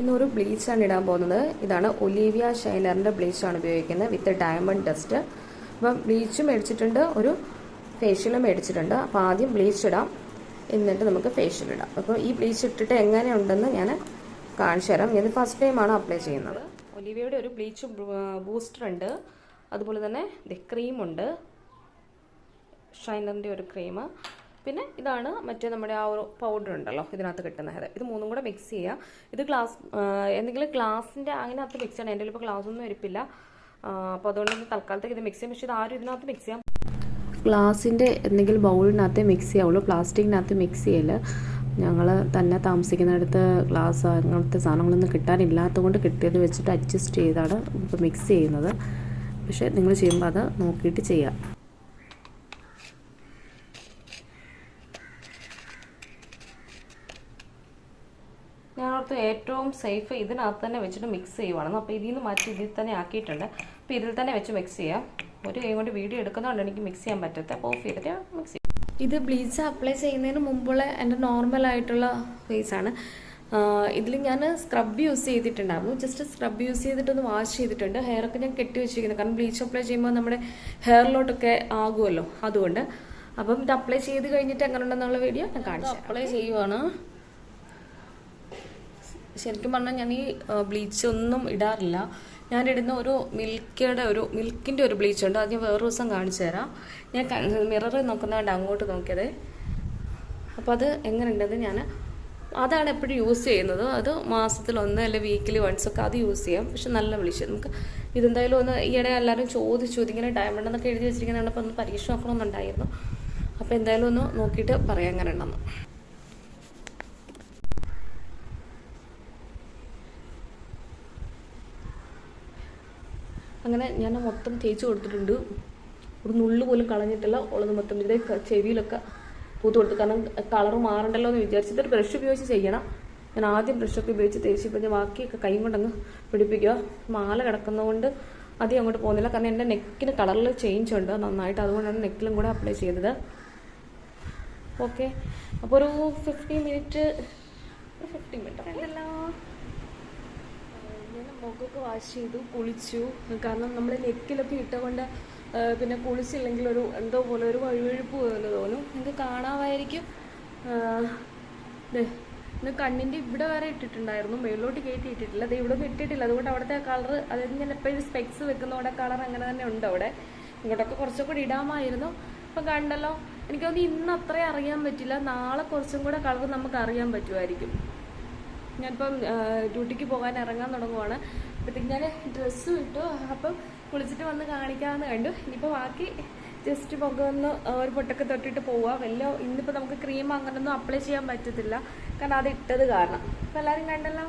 ഇന്നൊരു ബ്ലീച്ചാണ് ഇടാൻ പോകുന്നത്. ഇതാണ് ഒലീവിയ ഷൈനറിന്റെ ബ്ലീച്ചാണ് ഉപയോഗിക്കുന്നത് വിത്ത് ഡയമണ്ട് ഡസ്റ്റ്. അപ്പം ബ്ലീച്ചും മേടിച്ചിട്ടുണ്ട് ഒരു ഫേഷ്യലും മേടിച്ചിട്ടുണ്ട്. അപ്പോൾ ആദ്യം ബ്ലീച്ച് ഇടാം. എന്നിട്ട് നമുക്ക് ഫേഷ്യൽ ഇടാം. അപ്പോൾ ഈ ബ്ലീച്ച് ഇട്ടിട്ട് എങ്ങനെയുണ്ടെന്ന് ഞാൻ കാണിച്ചു തരാം. ഞാൻ ഫസ്റ്റ് ടൈമാണ് അപ്ലൈ ചെയ്യുന്നത്. ഒലീവിയയുടെ ഒരു ബ്ലീച്ച് ബൂസ്റ്റർ ഉണ്ട്. അതുപോലെ തന്നെ ക്രീമുണ്ട്. ഷൈനറിന്റെ ഒരു ക്രീം. പിന്നെ ഇതാണ് മറ്റേ നമ്മുടെ ആ ഒരു പൗഡർ ഉണ്ടല്ലോ ഇതിനകത്ത് കിട്ടുന്നത് ഇത് മൂന്നും കൂടെ മിക്സ് ചെയ്യുക ഇത് ഗ്ലാസ് എന്തെങ്കിലും ഗ്ലാസിന്റെ അതിനകത്ത് മിക്സ് ചെയ്യണം. എന്റെ ഇപ്പോൾ ഗ്ലാസ് ഒന്നും ഇരിപ്പില്ല. അപ്പോൾ അതുകൊണ്ട് തൽക്കാലത്തേക്ക് ഇത് മിക്സ് ചെയ്യും. പക്ഷേ ഇത് ആരും ഇതിനകത്ത് മിക്സ് ചെയ്യാം. ഗ്ലാസിന്റെ എന്തെങ്കിലും ബൗളിനകത്ത് മിക്സ് ചെയ്യാവുള്ളൂ. പ്ലാസ്റ്റിക്കിനകത്ത് മിക്സ് ചെയ്യല്ല ഞങ്ങൾ തന്നെ താമസിക്കുന്നിടത്ത് ഗ്ലാസ് അങ്ങനത്തെ സാധനങ്ങളൊന്നും കിട്ടാനില്ലാത്തത് കൊണ്ട് കിട്ടിയത് വെച്ചിട്ട് അഡ്ജസ്റ്റ് ചെയ്താണ് ഇപ്പോൾ മിക്സ് ചെയ്യുന്നത്. പക്ഷേ നിങ്ങൾ ചെയ്യുമ്പോൾ അത് നോക്കിയിട്ട് ചെയ്യാം. ഞാനോർത്ത് ഏറ്റവും സേഫ് ഇതിനകത്ത് തന്നെ വെച്ചിട്ട് മിക്സ് ചെയ്യുവാണെന്ന്. അപ്പോൾ ഇതിൽ നിന്ന് മാറ്റി ഇതിൽ തന്നെ ആക്കിയിട്ടുണ്ട്. അപ്പോൾ ഇതിൽ തന്നെ വെച്ച് മിക്സ് ചെയ്യാം. ഒരു കൈ കൊണ്ട് വീഡിയോ എടുക്കുന്നതുകൊണ്ട് എനിക്ക് മിക്സ് ചെയ്യാൻ പറ്റത്തെ അപ്പോൾ ഓഫ് ചെയ്തിട്ട് മിക്സ് ചെയ്യും. ഇത് ബ്ലീച്ച് അപ്ലൈ ചെയ്യുന്നതിന് മുമ്പുള്ള എന്റെ നോർമൽ ആയിട്ടുള്ള ഫേസാണ് ഇതിൽ ഞാൻ സ്ക്രബ് യൂസ് ചെയ്തിട്ടുണ്ടായിരുന്നു. ജസ്റ്റ് സ്ക്രബ് യൂസ് ചെയ്തിട്ടൊന്ന് വാഷ് ചെയ്തിട്ടുണ്ട്. ഹെയറൊക്കെ ഞാൻ കെട്ടി വെച്ചിരിക്കുന്നത് കാരണം ബ്ലീച്ച് അപ്ലൈ ചെയ്യുമ്പോൾ നമ്മുടെ ഹെയറിലോട്ടൊക്കെ ആകുമല്ലോ. അതുകൊണ്ട്. അപ്പം ഇത് അപ്ലൈ ചെയ്ത് കഴിഞ്ഞിട്ട് എങ്ങനെ ഉണ്ടെന്നുള്ള വീഡിയോ ഞാൻ കാണിച്ചു അപ്ലൈ ചെയ്യുവാണ്. ശരിക്കും പറഞ്ഞാൽ ഞാൻ ഈ ബ്ലീച്ച് ഒന്നും ഇടാറില്ല. ഞാൻ ഇടുന്ന ഒരു മിൽക്കിയുടെ ഒരു മിൽക്കിന്റെ ഒരു ബ്ലീച്ച് ഉണ്ട്. അത് ഞാൻ വേറെ ദിവസം കാണിച്ചു തരാം. ഞാൻ മിററിൽ നോക്കുന്നതുകൊണ്ട് അങ്ങോട്ട് നോക്കിയത്. അപ്പോൾ അത് എങ്ങനെയുണ്ടെന്ന് ഞാൻ അതാണ് എപ്പോഴും യൂസ് ചെയ്യുന്നത്. അത് മാസത്തിൽ ഒന്ന് അല്ലെങ്കിൽ വീക്കിലി വൺസ് ഒക്കെ അത് യൂസ് ചെയ്യാം. പക്ഷെ നല്ല ബ്ലീച്ച് നമുക്ക് ഇതെന്തായാലും ഒന്ന് ഈയിടെ എല്ലാവരും ചോദിച്ചു ഇതിങ്ങനെ ഡയമണ്ട് എന്നൊക്കെ എഴുതി വെച്ചിരിക്കുന്നതാണ് അപ്പോൾ ഒന്ന് പരീക്ഷ നോക്കണമെന്നുണ്ടായിരുന്നു. അപ്പോൾ എന്തായാലും ഒന്ന് നോക്കിയിട്ട് പറയാം എങ്ങനെ ഉണ്ടെന്ന് അങ്ങനെ ഞാൻ മൊത്തം തേച്ച് കൊടുത്തിട്ടുണ്ട്. ഒരു നുള്ള് പോലും കളഞ്ഞിട്ടില്ല. ഉള്ളത് മൊത്തം ഇതേ ചെവിയിലൊക്കെ പൂത്ത് കൊടുത്തു. കാരണം കളർ മാറണ്ടല്ലോ എന്ന് വിചാരിച്ചിട്ട് ബ്രഷ് ഉപയോഗിച്ച് ചെയ്യണം. ഞാൻ ആദ്യം ബ്രഷൊക്കെ ഉപയോഗിച്ച് തേച്ച് പിന്നെ ബാക്കിയൊക്കെ കൈ കൊണ്ടങ്ങ് പിടിപ്പിക്കുക. മാല കിടക്കുന്നതുകൊണ്ട് അധികം അങ്ങോട്ട് പോകുന്നില്ല. കാരണം എന്റെ നെക്കിന് കളറിൽ ചേഞ്ച് ഉണ്ട്. നന്നായിട്ട് അതുകൊണ്ടാണ് നെക്കിലും കൂടെ അപ്ലൈ ചെയ്തത്. ഓക്കെ അപ്പോൾ ഒരു ഫിഫ്റ്റീൻ മിനിറ്റ് ഫിഫ്റ്റീൻ മിനിറ്റ് അല്ലല്ലോ ഞാൻ മുഖമൊക്കെ വാഷ് ചെയ്തു കുളിച്ചു. കാരണം നമ്മൾ നെക്കിലൊക്കെ ഇട്ടുകൊണ്ട് പിന്നെ കുളിച്ചില്ലെങ്കിൽ ഒരു എന്തോ പോലെ ഒരു വഴുവഴുപ്പ് പോലെ തോന്നും. നിങ്ങൾക്ക് കാണാമായിരിക്കും കണ്ണിന്റെ ഇവിടെ വരെ ഇട്ടിട്ടുണ്ടായിരുന്നു. മേളിലോട്ട് കയറ്റി ഇട്ടിട്ടില്ല. അത് ഇവിടെ ഒന്നും ഇട്ടിട്ടില്ല. അതുകൊണ്ട് അവിടുത്തെ കളർ അതായത് ഞാൻ എപ്പോഴും സ്പെക്സ് വെക്കുന്നവിടെ കളർ അങ്ങനെ തന്നെ ഉണ്ട് അവിടെ. ഇങ്ങോട്ടൊക്കെ കുറച്ചും കൂടി ഇടാമായിരുന്നു. അപ്പം കണ്ടല്ലോ എനിക്കൊന്ന് ഇന്ന് അത്രയും അറിയാൻ പറ്റില്ല. നാളെ കുറച്ചും കൂടെ കളർ നമുക്ക് അറിയാൻ പറ്റുമായിരിക്കും. ഞാനിപ്പം ഡ്യൂട്ടിക്ക് പോകാൻ ഇറങ്ങാൻ തുടങ്ങുവാണ്. അപ്പോഴത്തേക്ക് ഞാൻ ഡ്രസ്സ് ഇട്ടു. അപ്പം കുളിച്ചിട്ട് വന്ന് കാണിക്കാമെന്ന് കണ്ടു. ഇനിയിപ്പോൾ ബാക്കി ജസ്റ്റ് പുക ഒന്ന് ഒരു പൊട്ടൊക്കെ തൊട്ടിട്ട് പോവാം. വല്ല ഇന്നിപ്പോൾ നമുക്ക് ക്രീം അങ്ങനൊന്നും അപ്ലൈ ചെയ്യാൻ പറ്റത്തില്ല. കാരണം അത് ഇട്ടത് കാരണം. അപ്പോൾ എല്ലാവരും കണ്ടല്ലോ?